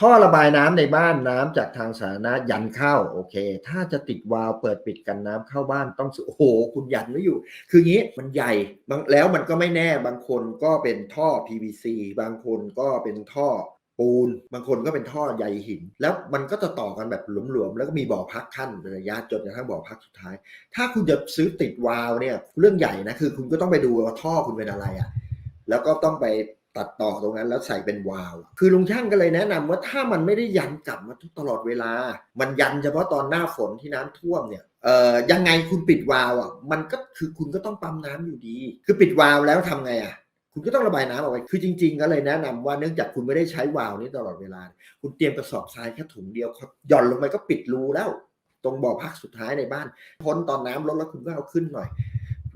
ท่อระบายน้ำในบ้านน้ำจากทางสาธารณะยันเข้าโอเค ถ้าจะติดวาล์วเปิดปิดกันน้ำเข้าบ้านต้องโอ้โหคุณยันไม่อยู่ คืองี้มันใหญ่บางแล้วมันก็ไม่แน่บางคนก็เป็นท่อ PVC บางคนก็เป็นท่อปูน บางคนก็เป็นท่อใยหิน แล้วมันก็จะต่อกันแบบหลวมๆ แล้วก็มีบ่อพักขั้นเป็นระยะจนกระทั่งบ่อพักสุดท้าย ถ้าคุณจะซื้อติดวาล์วเนี่ยเรื่องใหญ่นะคือคุณก็ต้องไปดูว่าท่อคุณเป็นอะไรอะแล้วก็ต้องไป ตัดต่อตรงนั้นแล้วใส่เป็นวาล์วคือลุงช่างก็เลยแนะนำว่าถ้ามันไม่ได้ยันกลับมาทุกตลอดเวลา มันยันเฉพาะตอนหน้าฝนที่น้ำท่วมเนี่ยเอ่อยังไงคุณปิดวาล์วอะมันก็คือคุณก็ต้องปั๊มน้ำอยู่ดี คือปิดวาล์วแล้วทำไงอะคุณก็ต้องระบายน้ำออกไป คือจริง ๆ ก็เลยแนะนำว่าเนื่องจากคุณไม่ได้ใช้วาล์วนี้ตลอดเวลา คุณเตรียมกระสอบทรายแค่ถุงเดียวหย่อนลงไปก็ปิดรูแล้ว ตรงบ่อพักสุดท้ายในบ้านพ้นตอนน้ำลดแล้วคุณก็เอาขึ้นหน่อย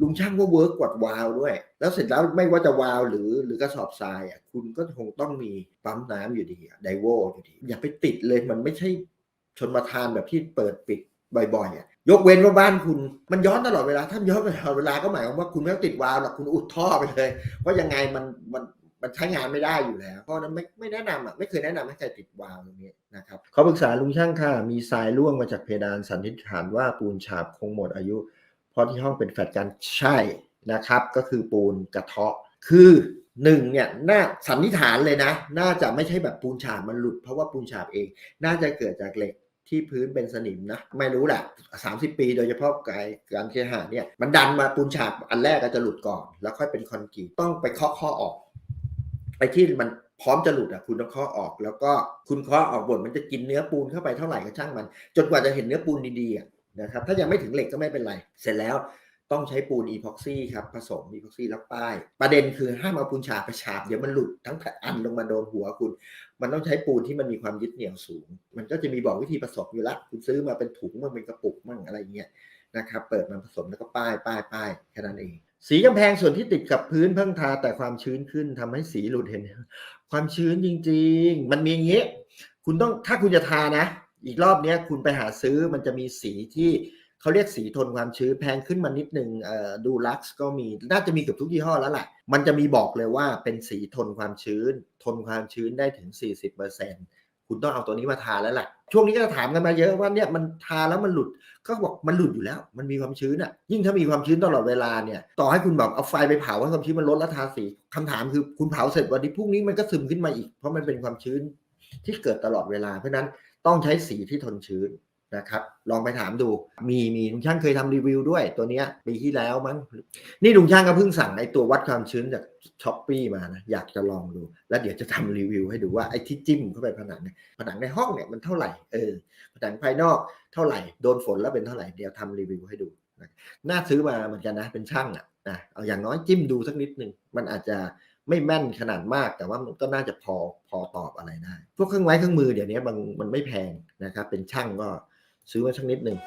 ลุงช่างก็เวิร์กกว่าวาล์วด้วย แล้วเสร็จแล้วไม่ว่าจะวาล์วหรือหรือกระสอบทรายอะคุณก็คงต้องมีปั๊มน้ำอยู่ดีไดโวอยู่ดี อย่าไปติดเลยมันไม่ใช่ชนประทานแบบที่เปิดปิดบ่อยๆอะยกเว้นว่าบ้านคุณมันย้อนตลอดเวลา ถ้าย้อนตลอดเวลาก็หมายความว่าคุณไม่ต้องติดวาล์วหรอกคุณอุดท่อไปเลยเพราะยังไงมันมันมันใช้งานไม่ได้อยู่แล้ว เพราะนั้นไม่ไม่แนะนำอะไม่เคยแนะนำให้ใครติดวาล์วตรงนี้นะครับเขาปรึกษาลุงช่างค่ะ มีทรายร่วงมาจากเพดานสันนิษฐานว่าปูนฉาบคงหมดอายุ เพราะที่ห้องเป็นแฟลตกันใช่นะครับ ก็คือปูนกระเทาะ คือหนึ่งเนี่ยน่าสันนิษฐานเลยนะ น่าจะไม่ใช่แบบปูนฉาบมันหลุดเพราะว่าปูนฉาบเอง น่าจะเกิดจากเหล็กที่พื้นเป็นสนิมนะ ไม่รู้แหละ 30 ปีโดยเฉพาะการการเคหะเนี่ย มันดันมาปูนฉาบอันแรกก็จะหลุดก่อน แล้วค่อยเป็นคอนกรีตต้องไปเคาะข้อออกไอ้ที่มันพร้อมจะหลุดอะคุณต้องเคาะออก แล้วก็คุณเคาะออกบทมันจะกินเนื้อปูนเข้าไปเท่าไหร่ก็ช่างมัน จนกว่าจะเห็นเนื้อปูนดีๆอะ นะครับถ้ายังไม่ถึงเหล็กก็ไม่เป็นไร เสร็จแล้วต้องใช้ปูนอีพ็อกซี่ครับผสมอีพ็อกซี่แล้วป้าย ประเด็นคือห้ามเอาปูนฉาบไปฉาบเดี๋ยวมันหลุดทั้งอันลงมาโดนหัวคุณ มันต้องใช้ปูนที่มันมีความยึดเหนี่ยวสูง มันก็จะมีบอกวิธีผสมอยู่ละคุณซื้อมาเป็นถุงมันเป็นกระปุกมั่งอะไรเงี้ยนะครับเปิดมาผสมแล้วก็ป้ายป้ายป้ายแค่นั้นเอง สีกำแพงส่วนที่ติดกับพื้นเพิ่งทาแต่ความชื้นขึ้นทำให้สีหลุดเห็น ความชื้นจริง ๆ มันมีอย่างนี้ยคุณต้องถ้าคุณจะทานะ อีกรอบเนี้ยคุณไปหาซื้อมันจะมีสีที่เขาเรียกสีทนความชื้นแพงขึ้นมานิดนึงเอ่อดูลักซ์ก็มีน่าจะมีเกือบทุกยี่ห้อแล้วแหละมันจะมีบอกเลยว่าเป็นสีทนความชื้น ทนความชื้นได้ถึง 40%คุณต้องเอาตัวนี้มาทาแล้วแหละช่วงนี้ก็จะถามกันมาเยอะว่าเนี่ยมันทาแล้วมันหลุดก็บอกมันหลุดอยู่แล้ว มันมีความชื้นอะ ยิ่งถ้ามีความชื้นตลอดเวลาเนี่ยต่อให้คุณแบบเอาไฟไปเผาให้ความชื้นมันลดแล้วทาสีคำถามคือคุณเผาเสร็จวันนี้พรุ่งนี้มันก็ซึมขึ้นมาอีก เพราะมันเป็นความชื้นที่เกิดตลอดเวลาเพราะนั้น ต้องใช้สีที่ทนชื้นนะครับ ลองไปถามดู มีมีลุงช่างเคยทำรีวิวด้วยตัวเนี้ยปีที่แล้วมั้ง นี่ลุงช่างก็เพิ่งสั่งไอตัววัดความชื้นจากช้อปปีมานะ อยากจะลองดู แล้วเดี๋ยวจะทำรีวิวให้ดูว่าไอ้ที่จิ้มเข้าไปผนังเนี่ยผนังในห้องเนี่ยมันเท่าไหร่ เออ ผนังภายนอกเท่าไหร่ โดนฝนแล้วเป็นเท่าไหร่ เดี๋ยวทำรีวิวให้ดูนะน่าซื้อมาเหมือนกันนะ เป็นช่างอะนะ เอาอย่างน้อยจิ้มดูสักนิดหนึ่ง มันอาจจะ ไม่แม่นขนาดมาก แต่ว่ามันก็น่าจะพอพอตอบอะไรได้ พวกเครื่องไม้เครื่องมือเดี๋ยวนี้มันมันไม่แพงนะครับ เป็นช่างก็ซื้อมาสักนิดหนึ่ง